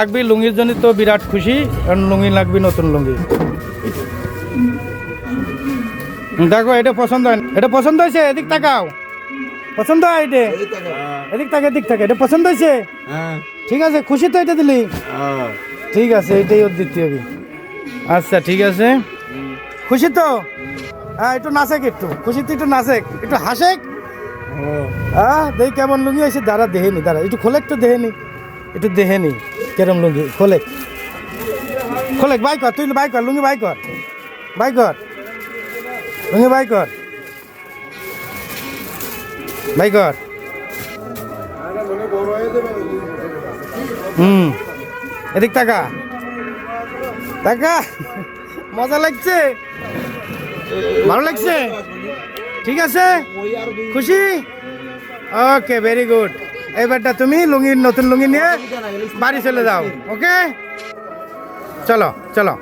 লাগবি লুঙ্গির জন্য তো বিরাট খুশি কারণ লুঙ্গি লাগবি নতুন লুঙ্গি। দেখো এটা পছন্দ হয় এটা পছন্দ হয়েছে? এদিক তাকাও। পছন্দ হয় এটা? এদিক তাকে এদিক তাকে এটা পছন্দ হয়েছে? হ্যাঁ। ঠিক আছে খুশি তো এটা দিলি? ঠিক আছে এটাই ওর হবে আচ্ছা ঠিক আছে। খুশি তো? হ্যাঁ একটু নাচেক একটু। খুশি তো একটু নাচেক। একটু হাসেক। হ্যাঁ। দেখি কেমন লুঙ্গি আছে দাঁড়া দেহেনি দাঁড়া। একটু খোলে একটু দেহেনি একটু দেহেনি কেরম লুঙ্গি? খোলে খোলে বাই কর, তুই বাই কর, লুঙ্গি বাই কর। বাই কর। লুঙ্গি বাই কর। বাই কর। হুম। এদিক টাকা টাকা মজা লাগছে। ভালো লাগছে? ঠিক আছে? খুশি? ওকে ভেরি গুড এবারটা তুমি লুঙ্গি নতুন লুঙ্গি নিয়ে বাড়ি চলে যাও ওকে? চলো চলো।